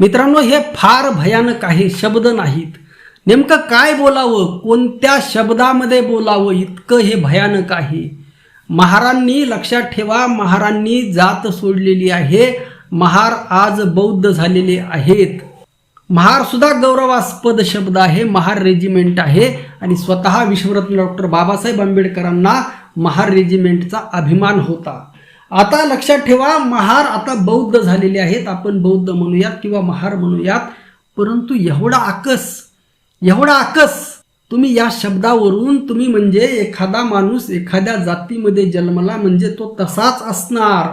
मित्रांनो हे फार भयानक आहे शब्द नाहीत. नेमकं काय बोलावं कोणत्या शब्दामध्ये बोलावं इतकं हे भयानक आहे. महारांनी लक्षात ठेवा महारांनी जात सोडलेली आहे. महार आज बौद्ध झालेले आहेत. महार सुद्धा गौरवास्पद शब्द आहे महार रेजिमेंट आहे. आणि स्वतः विश्वरत्न डॉक्टर बाबासाहेब आंबेडकरांना महार रेजिमेंटचा अभिमान होता. आता लक्षात ठेवा महार आता बौद्ध झालेले आहेत. आपण बौद्ध म्हणूयात किंवा महार म्हणूयात. परंतु एवढा आकस एवढा आकस तुम्ही या शब्दावरून तुम्ही म्हणजे एखादा माणूस एखाद्या जातीमध्ये जन्मला म्हणजे तो तसाच असणार.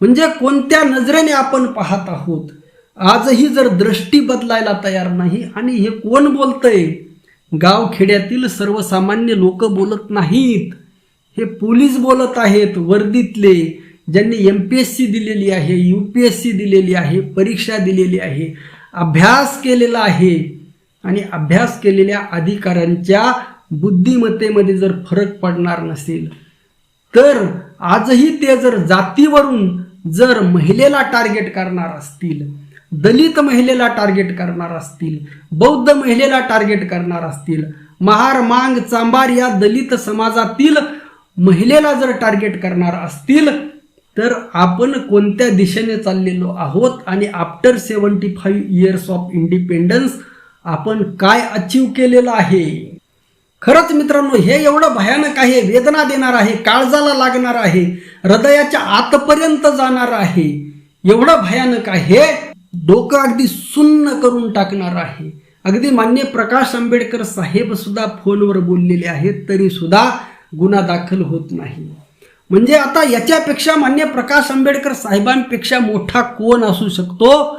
म्हणजे कोणत्या नजरेने आपण पाहत आहोत? आजही जर दृष्टी बदलायला तयार नाही आणि हे कोण बोलतंय? गावखेड्यातील सर्वसामान्य लोक बोलत नाहीत. हे पोलीस बोलत आहेत वर्दीतले ज्यांनी एम पी एस सी दिलेली आहे यू पी एस सी दिलेली आहे परीक्षा दिलेली आहे अभ्यास केलेला आहे. आणि अभ्यास केलेल्या अधिकाऱ्यांच्या बुद्धिमत्तेमध्ये जर फरक पडणार नसेल तर आजही ते जर जातीवरून जर महिलेला टार्गेट करणार असतील दलित महिलेला टार्गेट करणार असतील बौद्ध महिलेला टार्गेट करणार असतील महार मांग चांबार या दलित समाजातील महिलेला जर टार्गेट करणार असतील तर आपण कोणत्या दिशेने चाललेलो आहोत आणि after seventy five years of independence आपण काय अचीव केलेलं आहे? खरंच मित्रांनो हे एवढं भयानक आहे वेदना देणार आहे काळजाला लागणार आहे हृदयाच्या आतपर्यंत जाणार आहे. एवढं भयानक आहे डोकं अगदी सुन्न करून टाकणार आहे. अगदी मान्य प्रकाश आंबेडकर साहेब सुद्धा फोनवर बोललेले आहेत तरी सुद्धा गुन्हा दाखल होत नाही. म्हणजे आता याच्यापेक्षा मान्य प्रकाश आंबेडकर साहेबांपेक्षा मोठा कोण असू शकतो?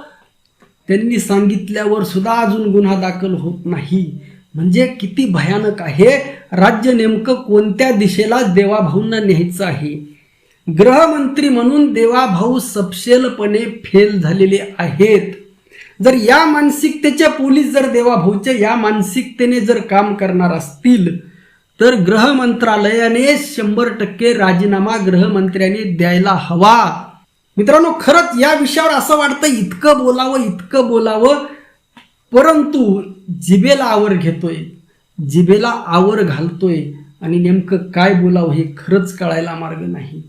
त्यांनी सांगितल्यावर सुद्धा अजून गुन्हा दाखल होत नाही. म्हणजे किती भयानक आहे. राज्य नेमकं कोणत्या दिशेला देवाभाऊंना न्यायचं आहे? गृहमंत्री म्हणून देवाभाऊ सपशेलपणे फेल झालेले आहेत. जर या मानसिकतेचे पोलीस जर देवाभाऊच्या या मानसिकतेने जर काम करणार असतील तर गृह मंत्रालयाने शंभर टक्के राजीनामा गृहमंत्र्यांनी द्यायला हवा. मित्रांनो खरंच या विषयावर असं वाटतं इतकं बोलावं इतकं बोलावं परंतु जिबेला आवर घेतोय. जिबेला आवर घालतोय. आणि नेमकं काय बोलावं हे खरंच कळायला मार्ग नाही.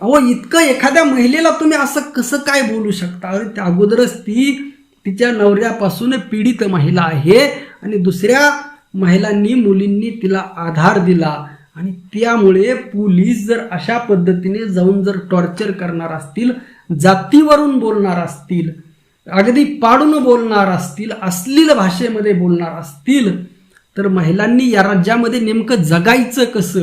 अहो इतकं एखाद्या महिलेला तुम्ही असं कसं काय बोलू शकता? अरे त्या अगोदरच ती तिच्या नवऱ्यापासून पीडित महिला आहे आणि दुसऱ्या महिलांनी मुलींनी तिला आधार दिला आणि त्यामुळे पोलीस जर अशा पद्धतीने जाऊन जर टॉर्चर करणार असतील जातीवरून बोलणार असतील अगदी पाडून बोलणार असतील अश्लील भाषेमध्ये बोलणार असतील तर महिलांनी या राज्यामध्ये नेमकं जगायचं कसं?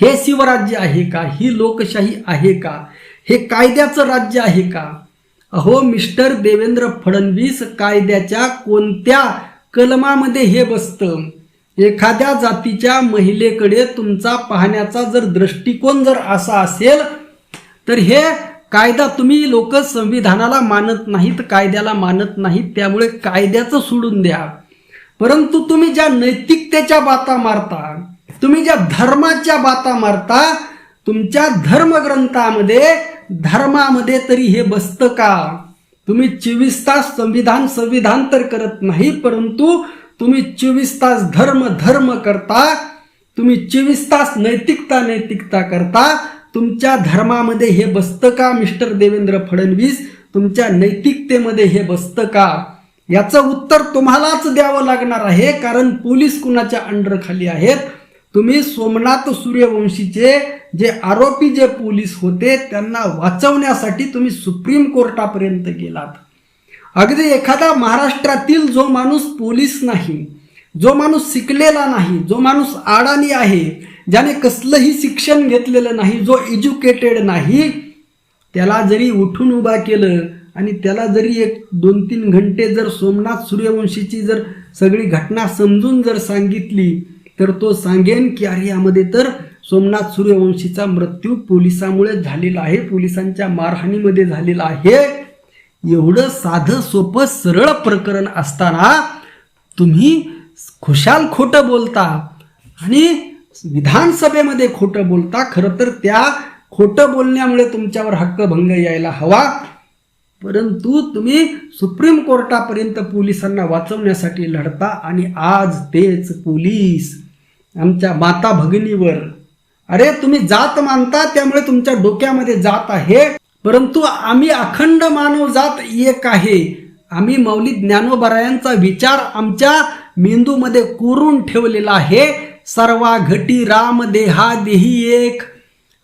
हे शिवराज्य आहे का? ही लोकशाही आहे का? हे कायद्याचं राज्य आहे का? अहो मिस्टर देवेंद्र फडणवीस कायद्याच्या कोणत्या कलमामध्ये हे बसतं? एखाद्या जातीच्या महिलेकडे तुमचा पाहण्याचा जर दृष्टिकोन जर असा असेल तर हे कायदा तुम्ही लोक संविधानाला मानत नाहीत कायद्याला मानत नाहीत त्यामुळे कायद्याचं सोडून द्या. परंतु तुम्ही ज्या नैतिकतेच्या बाता मारता तुम्ही ज्या धर्माच्या बाता मारता तुमच्या धर्मग्रंथामध्ये धर्मामध्ये तरी हे बसतं का? तुम्ही चोवीस तास संविधान संविधान तर करत नाही परंतु तुम्ही चोवीस तास धर्म धर्म करता तुम्ही चोवीस तास नैतिकता नैतिकता करता तुमच्या धर्मामध्ये हे बसतं का मिस्टर देवेंद्र फडणवीस? तुमच्या नैतिकतेमध्ये हे बसतं का? याचं उत्तर तुम्हालाच द्यावं लागणार आहे कारण पोलीस कुणाच्या अंडर खाली आहेत? तुम्ही सोमनाथ सूर्यवंशीचे जे आरोपी जे पोलीस होते त्यांना वाचवण्यासाठी तुम्ही सुप्रीम कोर्टापर्यंत गेलात. अगदी एखादा महाराष्ट्रातील जो माणूस पोलीस नाही जो माणूस शिकलेला नाही जो माणूस आडाणी आहे ज्याने कसलंही शिक्षण घेतलेलं नाही जो एज्युकेटेड नाही त्याला जरी उठून उभा केलं आणि त्याला जरी एक दोन तीन घंटे जर सोमनाथ सूर्यवंशीची जर सगळी घटना समजून जर सांगितली तर तो सांगेन की अरे यामध्ये तर सोमनाथ सूर्यवंशीचा मृत्यू पोलिसामुळे झालेला आहे पोलिसांच्या मारहाणीमध्ये झालेला आहे. एवढं साधं सोपं सरळ प्रकरण असताना तुम्ही खुशाल खोटं बोलता आणि विधानसभेमध्ये खोटं बोलता. खरं तर त्या खोटं बोलण्यामुळे तुमच्यावर हक्कभंग यायला हवा. परंतु तुम्ही सुप्रीम कोर्टापर्यंत पोलिसांना वाचवण्यासाठी लढता आणि आज तेच पोलीस आमच्या माता भगिनीवर अरे तुम्ही जात मानता त्यामुळे तुमच्या डोक्यामध्ये जात आहे. परंतु आम्ही अखंड मानवजात एक आहे. आम्ही मौली ज्ञानोबरायांचा विचार आमच्या मेंदूमध्ये कोरून ठेवलेला आहे. सर्वा घटी राम देहा देही एक.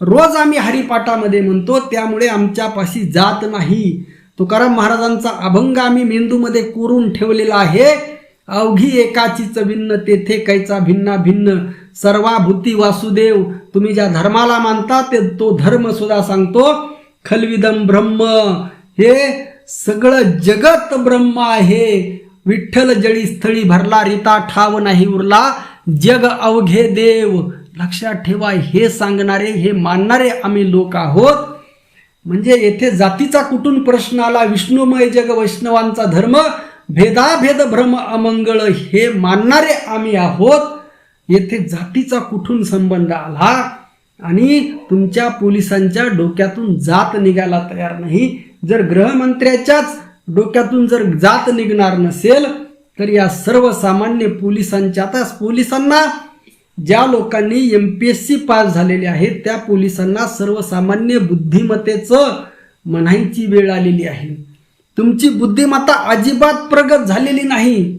रोज आम्ही हरिपाठामध्ये म्हणतो त्यामुळे आमच्यापाशी जात नाही. तुकाराम महाराजांचा अभंग आम्ही मेंदूमध्ये कोरून ठेवलेला आहे. अवघी एकाचीच भिन्न तेथे कैचा भिन्ना भिन्न सर्वाभूती वासुदेव तुम्ही ज्या धर्माला मानता ते तो धर्म सुद्धा सांगतो. खलविदम ब्रह्म. हे सगळं जगत ब्रह्म आहे. विठ्ठल जळी स्थळी भरला रिता ठाव नाही उरला. जग अवघे देव. लक्षात ठेवा हे सांगणारे हे मानणारे आम्ही लोक आहोत. म्हणजे येथे जातीचा कुठून प्रश्न आला? विष्णुमय जग वैष्णवांचा धर्म भेदाभेद भ्रम अमंगळ हे मानणारे आम्ही आहोत. येथे जातीचा कुठून संबंध आला? आणि तुमच्या पोलिसांच्या डोक्यातून जात निघायला तयार नाही. जर गृहमंत्र्याच्याच डोक्यातून जर जात निघणार नसेल तर या सर्वसामान्य पोलिसांच्या आता पोलिसांना ज्या लोकांनी M P S C pass झालेले आहेत त्या पोलिसांना सर्वसामान्य बुद्धिमत्तेचं म्हणायची वेळ आलेली आहे. तुमची बुद्धिमत्ता अजिबात प्रगत झालेली नाही.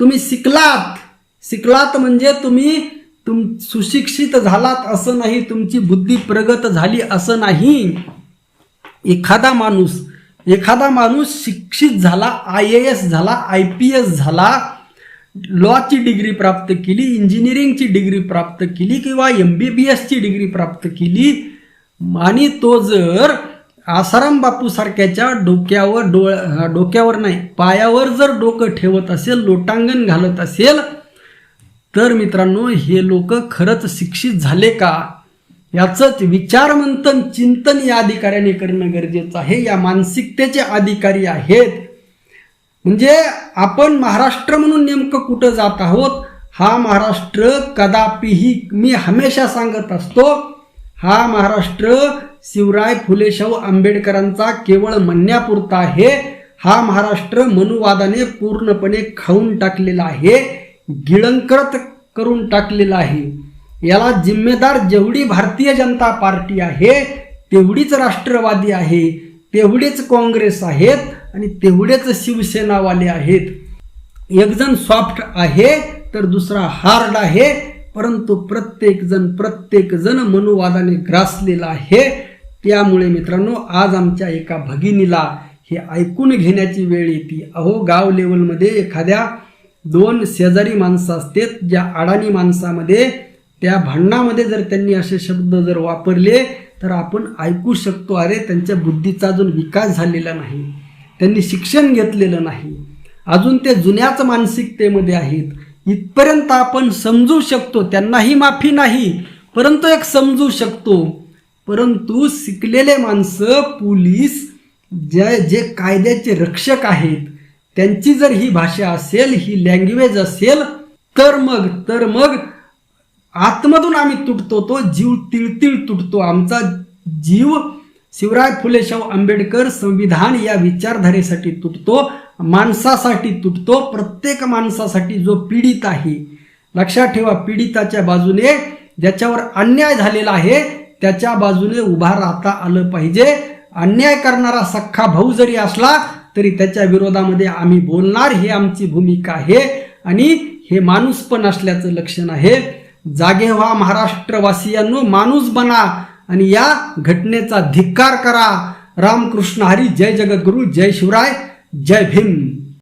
तुम्ही शिकलात. शिकलात म्हणजे तुम्ही तुम सुशिक्षित झालात असं नाही तुमची बुद्धी प्रगत झाली असं नाही. एखादा माणूस एखादा माणूस शिक्षित झाला आय ए एस झाला आय पी एस झाला लॉची डिग्री प्राप्त केली इंजिनिअरिंगची डिग्री प्राप्त केली किंवा एम बी बी एसची डिग्री प्राप्त केली आणि तो जर आसाराम बापूसारख्याच्या डोक्यावर डोळ डोक्यावर नाही पायावर जर डोकं ठेवत असेल लोटांगण घालत असेल तर मित्रांनो हे लोक खरंच शिक्षित झाले का? याचंच विचारमंथन चिंतन या अधिकाऱ्याने करणं गरजेचं आहे. या मानसिकतेचे अधिकारी आहेत. म्हणजे आपण महाराष्ट्र म्हणून नेमकं कुठं जात आहोत हा महाराष्ट्र कदापिही मी हमेशा सांगत असतो हा महाराष्ट्र शिवराय फुले शाहू आंबेडकरांचा केवळ म्हणण्यापुरता आहे. हा महाराष्ट्र मनुवादाने पूर्णपणे खाऊन टाकलेला आहे. गिळंकृत करून टाकलेला आहे. याला जिम्मेदार जेवढी भारतीय जनता पार्टी आहे तेवढीच राष्ट्रवादी आहे तेवढेच काँग्रेस आहेत आणि तेवढेच शिवसेनावाले आहेत. एकजण सॉफ्ट आहे तर दुसरा हार्ड आहे परंतु प्रत्येकजण प्रत्येकजण मनुवादाने ग्रासलेला आहे. त्यामुळे मित्रांनो आज आमच्या एका भगिनीला हे ऐकून घेण्याची वेळ येते. अहो गाव लेवलमध्ये एखाद्या दोन शेजारी माणसं असतात ज्या अडाणी माणसामध्ये त्या भांडणामध्ये जर त्यांनी असे शब्द जर वापरले तर आपण ऐकू शकतो अरे त्यांच्या बुद्धीचा अजून विकास झालेला नाही. त्यांनी शिक्षण घेतलेलं नाही. अजून ते जुन्याच मानसिकतेमध्ये आहेत. इथपर्यंत आपण समजू शकतो त्यांनाही माफी नाही परंतु एक समजू शकतो. परंतु शिकलेले माणसं पोलीस ज्या जे कायद्याचे रक्षक आहेत त्यांची जर ही भाषा असेल ही लँग्वेज असेल तर मग तर मग आतमधून आम्ही तुटतो तो जीव तिळतिळ तुटतो. आमचा जीव शिवराय फुले शाहू आंबेडकर संविधान या विचारधारेसाठी तुटतो माणसासाठी तुटतो. प्रत्येक माणसासाठी जो पीडित आहे लक्षात ठेवा पीडिताच्या बाजूने ज्याच्यावर अन्याय झालेला आहे त्याच्या बाजूने उभा राहता आलं पाहिजे. अन्याय करणारा सख्खा भाऊ जरी असला तरी त्याच्या विरोधामध्ये आम्ही बोलणार ही आमची भूमिका आहे. आणि हे माणूस पण असल्याचं लक्षण आहे. जागे व्हा महाराष्ट्रवासियांनो माणूस बना आणि या घटनेचा धिक्कार करा. रामकृष्ण हरी जय जगद्गुरु जय शिवराय जय भीम.